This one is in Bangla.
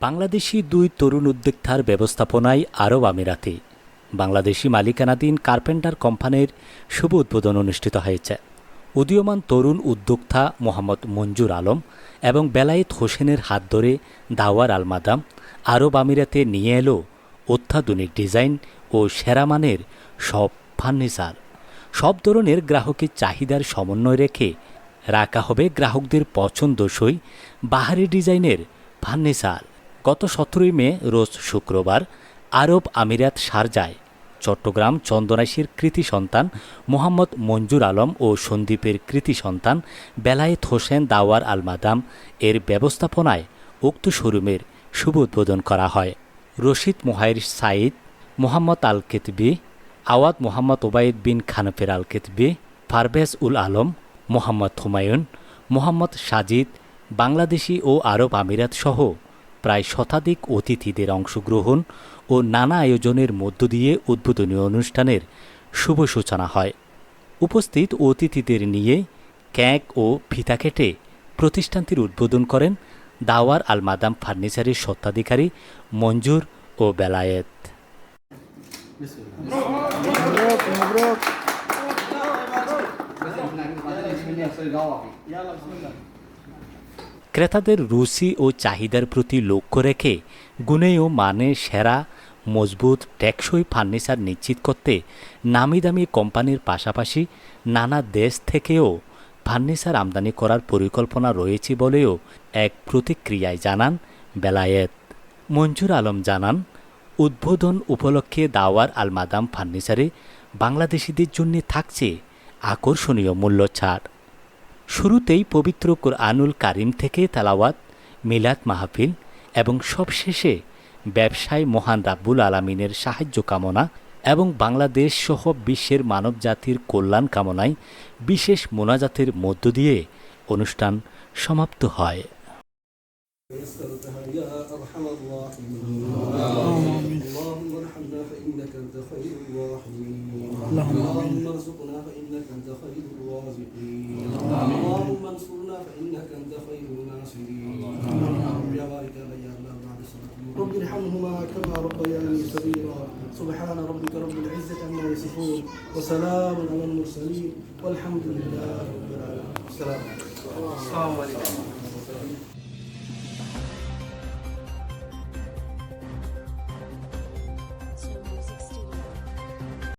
বাংলাদেশি দুই তরুণ উদ্যোক্তার ব্যবস্থাপনায় আরব আমিরাতে বাংলাদেশি মালিকানাধীন কার্পেন্টার কোম্পানির শুভ উদ্বোধন অনুষ্ঠিত হয়েছে। উদীয়মান তরুণ উদ্যোক্তা মোহাম্মদ মঞ্জুর আলম এবং বেলায়েত হোসেনের হাত ধরে দাওয়ার আলমাদাম আরব আমিরাতে নিয়ে এলো অত্যাধুনিক ডিজাইন ও সেরা মানের সব ফার্নিচার। সব ধরনের গ্রাহকের চাহিদার সমন্বয় রেখে রাখা হবে গ্রাহকদের পছন্দসই বাহারি ডিজাইনের ফার্নিচার। গত সতেরোই মে, রোজ শুক্রবার, আরব আমিরাত শারজায়, চট্টগ্রাম চন্দনাইশের কৃতি সন্তান মোহাম্মদ মঞ্জুর আলম ও সন্দীপের কৃতি সন্তান বেলায়েত হোসেন দাওয়ার আল মাদাম এর ব্যবস্থাপনায় উক্ত শোরুমের শুভ উদ্বোধন করা হয়। Rashid Muhair Saeed Mohammed Al Ketbi Awad Mohammed Obaid bin Khanfer Al Ketbi Parvez ul Alam Mohammad Humayun, Mohammad Sajid, Bangladeshi ও আরব আমিরাত সহ প্রায় শতাধিক অতিথিদের অংশগ্রহণ ও নানা আয়োজনের মধ্য দিয়ে উদ্বোধনী অনুষ্ঠানের শুভ সূচনা হয়। উপস্থিত অতিথিদের নিয়ে ক্যাক ও ফিতা কেটে প্রতিষ্ঠানটির উদ্বোধন করেন দাওয়ার আল মাদাম ফার্নিচারের স্বত্বাধিকারী মঞ্জুর ও বেলায়েত। ক্রেতাদের রুচি ও চাহিদার প্রতি লক্ষ্য রেখে গুণে ও মানে সেরা, মজবুত, টেকসই ফার্নিচার নিশ্চিত করতে নামি দামি কোম্পানির পাশাপাশি নানা দেশ থেকেও ফার্নিচার আমদানি করার পরিকল্পনা রয়েছে বলেও এক প্রতিক্রিয়ায় জানান বেলায়েত। মঞ্জুর আলম জানান, উদ্বোধন উপলক্ষে দাওয়ার আলমাদাম ফার্নিচারে বাংলাদেশিদের জন্য থাকছে আকর্ষণীয় মূল্য ছাড় শুরুতেই পবিত্র কোরআনুল কারিম থেকে তালাওয়াত মিলাদ মাহফিল এবং সবশেষে ব্যবসায় মহান রাব্বুল আলামিনের সাহায্য কামনা এবং বাংলাদেশ সহ বিশ্বের মানবজাতির কল্যাণ কামনায় বিশেষ মোনাজাতের মধ্য দিয়ে অনুষ্ঠান সমাপ্ত হয় يسرتها يا أرحم الراحمين اللهم ارحمنا فإنك أنت خير الراحمين اللهم ارزقنا فإنك أنت خير الرازقين اللهم انصرنا فإنك أنت خير الناصرين. يا بارك يا الله بعد الصلاة رب ارحمهما كما ربياني صغيرا. سبحان ربك رب العزة عما يصفون. وسلام على المرسلين. والحمد لله رب العالمين. السلام عليكم.